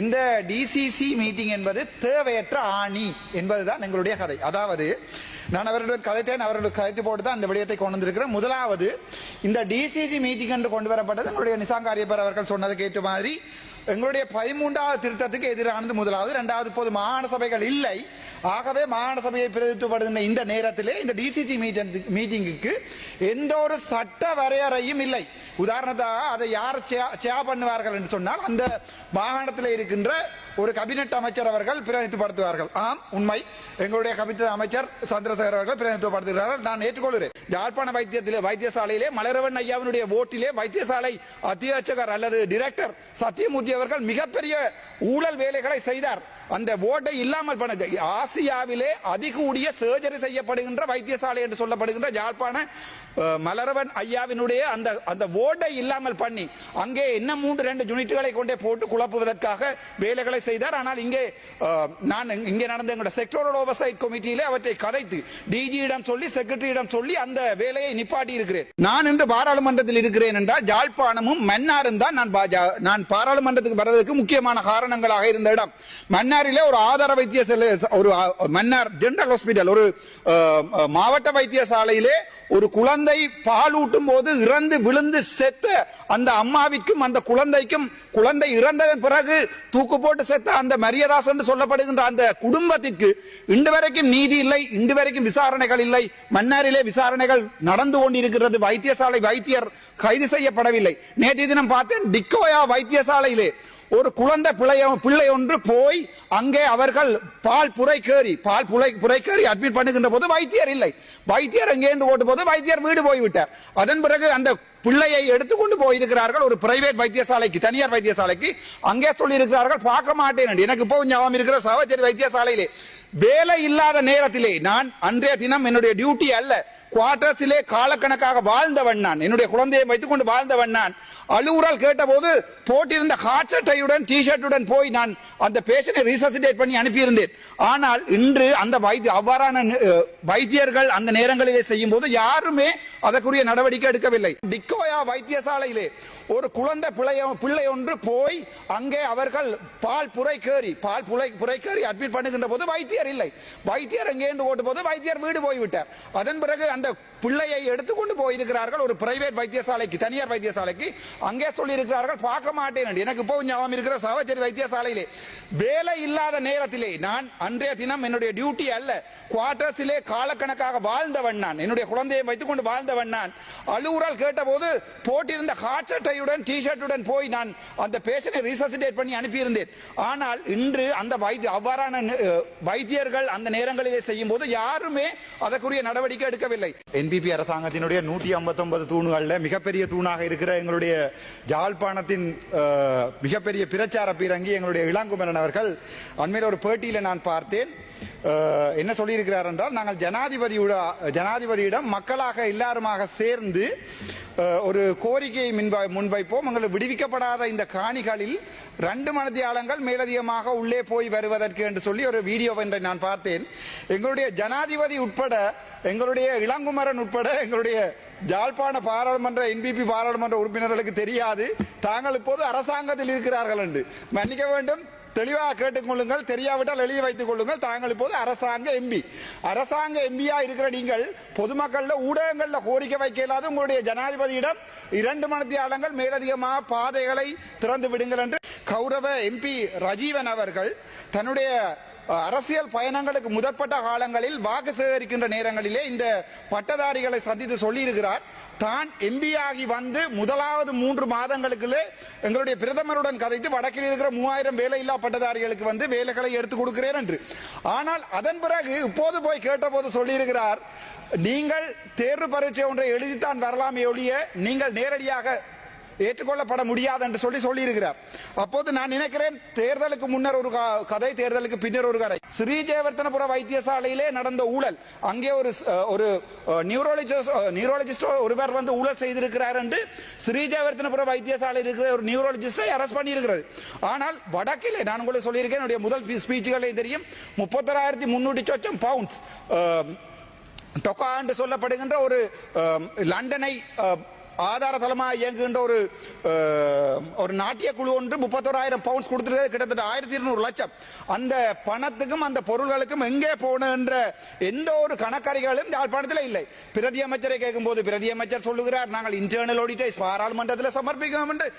இந்த டிசிசி மீட்டிங் என்பது தேவையற்ற ஆணி என்பதுதான் எங்களுடைய கதை. அதாவது நான் அவருடன் கதைத்தேன் அவருடன் கதைத்து போட்டு தான் இந்த விடயத்தை கொண்டு வந்திருக்கிறேன். முதலாவது இந்த டிசிசி மீட்டிங் என்று கொண்டு வரப்பட்டது எங்களுடைய நிசாங்காரியப்பர் அவர்கள் சொன்னதுக்கு ஏற்ற மாதிரி எங்களுடைய பதிமூன்றாவது திருத்தத்துக்கு எதிரானது முதலாவது. இரண்டாவது இப்போது மாகாண சபைகள் இல்லை. ஆகவே மாகாண சபையை பிரதித்துவப்படுகின்ற இந்த நேரத்திலே இந்த டிசிசி மீட்டிங்குக்கு எந்த ஒரு சட்ட வரையறையும் இல்லை. உதாரணத்தாக அதை யார் சேவ் பண்ணுவார்கள் என்று சொன்னால் அந்த மாகாணத்தில் இருக்கின்ற ஒரு கபினெட் அமைச்சர் அவர்கள் பிரதிநிதித்துவப்படுத்துவார்கள். ஆம் உண்மை. எங்களுடைய கபினெட் அமைச்சர் சந்திரசேகர் அவர்கள் பிரதிநிதித்துவப்படுத்துகிறார்கள். நான் ஏற்றுக்கொள்கிறேன். யாழ்ப்பாண வைத்தியத்திலே வைத்தியசாலையிலே மலரவன் ஐயாவினுடைய ஓட்டிலே வைத்தியசாலை அத்தியட்சகர் அல்லது டிரெக்டர் சத்தியமூர்த்தி அவர்கள் மிகப்பெரிய ஊழல் வேலைகளை செய்தார். அந்த ஓட்டை இல்லாமல் பண்ணது ஆசியாவிலே அதிகூடிய சர்ஜரி செய்யப்படுகின்ற வைத்தியசாலை என்று சொல்லப்படுகின்ற யாழ்ப்பாண மலரவன் ஐயாவினுடைய அந்த அந்த ஓட்டை இல்லாமல் பண்ணி அங்கே என்ன மூன்று ரெண்டு யூனிட்டுகளை கொண்டே போட்டு குழப்புவதற்காக வேலைகளை செய்தார். ஆனால் இங்கே நான் இங்கே நடந்த எங்களோட செக்டோரல் ஓவர்சைட் கமிட்டியிலே அவற்றை கதைத்து டிஜியிடம் சொல்லி செக்ரட்டரியிடம் சொல்லி அந்த வேலையை நிப்பாட்டி இருக்கிறேன் நான் இன்று பாராளுமன்றத்தில் இருக்கிறேன் என்றால் யாழ்ப்பாணமும் மன்னாரும் தான் நான் நான் பாராளுமன்றத்துக்கு வருவதற்கு முக்கியமான காரணங்களாக இருந்த இடம். மன்னாரிலே ஒரு ஆதார வைத்தியசாலை ஒரு மன்னார் ஜெனரல் ஹாஸ்பிட்டல் ஒரு மாவட்ட வைத்தியசாலையிலே ஒரு குழந்தை பாலூட்டும் போது இறந்து விழுந்து செத்த அந்த அம்மாவிற்கும் அந்த குழந்தைக்கும் குழந்தை இறந்ததன் பிறகு தூக்கு போட்டு செத்த அந்த மரியதாஸ் என்று சொல்லப்படுகின்ற அந்த குடும்பத்திற்கு இன்று வரைக்கும் நீதி இல்லை இன்று வரைக்கும் விசாரணைகள் இல்லை. மன்னாரிலே விசாரணைகள் நடந்து கொண்டிருக்கிறது. வைத்தியசாலை வைத்தியர் கைது செய்யப்படவில்லை. நேற்றைய தினம் பார்த்தேன் டிக்கோயா வைத்தியசாலையிலே ஒரு குழந்தை பிள்ளை பிள்ளை ஒன்று போய் அங்கே அவர்கள் பால் புரை கேறி பால் புரை புரை கேறி அட்மிட் பண்ணுகின்ற போது வைத்தியர் இல்லை. வைத்தியர் எங்கேருந்து ஓட்டு போது வைத்தியர் வீடு போய்விட்டார். அதன் பிறகு அந்த பிள்ளையை எடுத்துக்கொண்டு போயிருக்கிறார்கள் ஒரு பிரைவேட் வைத்தியசாலைக்கு தனியார் வைத்தியசாலைக்கு. அங்கே சொல்லி இருக்கிறார்கள் பார்க்க மாட்டேன். எனக்கு இப்போ ஞாபகம் இருக்கிற சகோதரி வைத்தியசாலையிலே. வேலை இல்லாத நேரத்திலே நான் அன்றைய தினம் என்னுடைய டியூட்டி அல்ல. குவார்டர்ஸிலே காலக்கணக்காக வாழ்ந்தவன் நான். என்னுடைய குழந்தையை வைத்துக் கொண்டு வாழ்ந்தவன் நான். அழுகுரல் கேட்டபோது போட்டிருந்த ஹாட் சட்டையுடன் டி ஷர்ட்டுடன் போய் நான் அந்த பேஷண்டை ரீசசிடேட் பண்ணி அனுப்பியிருந்தேன். ஆனால் இன்று அந்த வைத்திய அவ்வாறான வைத்தியர்கள் அந்த நேரங்களிலே செய்யும் போது யாருமே அதற்குரிய நடவடிக்கை எடுக்கவில்லை. டிக்கோயா வைத்தியசாலையிலே ஒரு குழந்தை பிள்ளை பிள்ளை ஒன்று போய் அங்கே அவர்கள் பால் புரை கேறி பால் புரை புரை கேறி அட்மிட் பண்ணுகின்ற போது வைத்தியர் இல்லை. வைத்தியர் எங்கேருந்து ஓட்டு போது வைத்தியர் வீடு போய்விட்டார். அதன் பிறகு அந்த பிள்ளையை எடுத்துக்கொண்டு போயிருக்கிறார்கள் ஒரு பிரைவேட் வைத்தியசாலைக்கு தனியார் வைத்தியசாலைக்கு. அங்கே சொல்லியிருக்கிறார்கள் பார்க்க மாட்டேன் எனக்கு இப்போ ஞாபகம் இருக்கிற சாவச்சேரி வைத்தியசாலையிலே வேலை இல்லாத நேரத்திலே நான் அன்றைய தினம் என்னுடைய டியூட்டி அல்ல குவார்டர்ஸிலே காலக்கணக்காக வாழ்ந்தவன் நான். என்னுடைய குழந்தையை வைத்துக்கொண்டு வாழ்ந்தவன் நான். அலுவலால் கேட்டபோது போட்டிருந்த ஹாட் சட்டையுடன் டிஷர்ட்டுடன் போய் நான் அந்த பேஷண்டை ரீசசிடேட் பண்ணி அனுப்பியிருந்தேன். ஆனால் இன்று அந்த வைத்திய அவ்வாறான வைத்தியர்கள் அந்த நேரங்களிலே செய்யும் போது யாருமே அதற்குரிய நடவடிக்கை எடுக்கவில்லை. என்பிபி அரசாங்கத்தினுடைய நூற்றி ஐம்பத்தொன்பது தூண்களில் மிகப்பெரிய தூணாக இருக்கிற எங்களுடைய ஜாழ்ப்பாணத்தின் மிகப்பெரிய பிரச்சார பீரங்கி எங்களுடைய இளங்குமரன் அவர்கள் அண்மையில் ஒரு பேட்டியில் நான் பார்த்தேன். என்ன சொல்லியிருக்கிறார் என்றால் நாங்கள் ஜனாதிபதியோட ஜனாதிபதியிடம் மக்களாக எல்லாருமாக சேர்ந்து ஒரு கோரிக்கையை முன்வை முன்வைப்போம். எங்களுக்கு விடுவிக்கப்படாத இந்த காணிகளில் ரெண்டு மனதியாளங்கள் மேலதிகமாக உள்ளே போய் வருவதற்கு என்று சொல்லி ஒரு வீடியோ ஒன்றை நான் பார்த்தேன். எங்களுடைய ஜனாதிபதி உட்பட எங்களுடைய இளங்குமரன் உட்பட எங்களுடைய ஜாழ்ப்பாண பாராளுமன்ற என்பிபி பாராளுமன்ற உறுப்பினர்களுக்கு தெரியாது. தாங்கள் இப்போது அரசாங்கத்தில் இருக்கிறார்கள் என்று. மன்னிக்க வேண்டும். தெளிவாக கேட்டுக்கொள்ளுங்கள் தெரியாவிட்டால் எழுதி வைத்துக் கொள்ளுங்கள். தாங்கள் இப்போது அரசாங்க எம்பி அரசாங்க எம்பியா இருக்கிற நீங்கள் பொதுமக்களில் ஊடகங்களில் கோரிக்கை வைக்க இல்லாத உங்களுடைய ஜனாதிபதியிடம் இரண்டு மணித்தியாளங்கள் மேலதிகமாக பாதைகளை திறந்து விடுங்கள் என்று கௌரவ எம்பி ரஜீவன் அவர்கள் தன்னுடைய அரசியல் பயணங்களுக்கு முதற்பட்ட காலங்களில் வாக்கு சேகரிக்கின்ற நேரங்களிலே இந்த பட்டதாரிகளை சந்தித்து சொல்லியிருக்கிறார். தான் எம்பி ஆகி வந்து முதலாவது மூன்று மாதங்களுக்குள்ளே எங்களுடைய பிரதமருடன் கதைத்து வடக்கில் இருக்கிற மூவாயிரம் வேலையில்லா பட்டதாரிகளுக்கு வந்து வேலைகளை எடுத்து கொடுக்கிறேன் என்று. ஆனால் அதன் பிறகு இப்போது போய் கேட்டபோது சொல்லியிருக்கிறார் நீங்கள் தேர்வு பரீட்சை ஒன்றை எழுதித்தான் வரலாமே ஒழிய நீங்கள் நேரடியாக ஏற்றுக்கொள்ளப்பட முடியாது என்று சொல்லி சொல்லியிருக்கிறார். அப்போது நான் நினைக்கிறேன் தேர்தலுக்கு முன்னர் ஒரு க- கதை தேர்தலுக்கு பின்னர் ஒரு கதை. ஸ்ரீஜெயவர்த்தனபுர வைத்தியசாலையிலே நடந்த ஊழல் அங்கே ஒரு ஒரு நியூரோலஜிஸ்ட் நியூரோலஜிஸ்டோ ஒருவர் வந்து ஊழல் செய்திருக்கிறார் என்று ஸ்ரீஜெயவர்த்தனபுர வைத்தியசாலை இருக்கிற ஒரு நியூரோலஜிஸ்டை அரெஸ்ட் பண்ணியிருக்கிறது. ஆனால் வடக்கிலே நான் உங்களுக்கு சொல்லியிருக்கேன் என்னுடைய முதல் ஸ்பீச்சுகளை தெரியும் முப்பத்தொராயிரத்தி முன்னூற்றி சொச்சம் பவுண்ட்ஸ் டொக்கா என்று சொல்லப்படுகின்ற ஒரு லண்டனை ஆதாரதலமாக இயங்குகின்ற ஒரு ஒரு நாட்டிய குழு ஒன்று முப்பத்தோராயிரம் பவுண்ட்ஸ் கொடுத்துருக்கிறது கிட்டத்தட்ட ஆயிரத்தி இருநூறு லட்சம். அந்த பணத்துக்கும் அந்த பொருள்களுக்கும் எங்கே போகணுன்ற எந்த ஒரு கணக்கறிகளும் யாழ்ப்பாணத்தில் இல்லை. பிரதி அமைச்சரை கேட்கும்போது பிரதி அமைச்சர் சொல்லுகிறார் நாங்கள் இன்டர்னல் ஆடிட்டை பாராளுமன்றத்தில் சமர்ப்பிக்கோம் என்று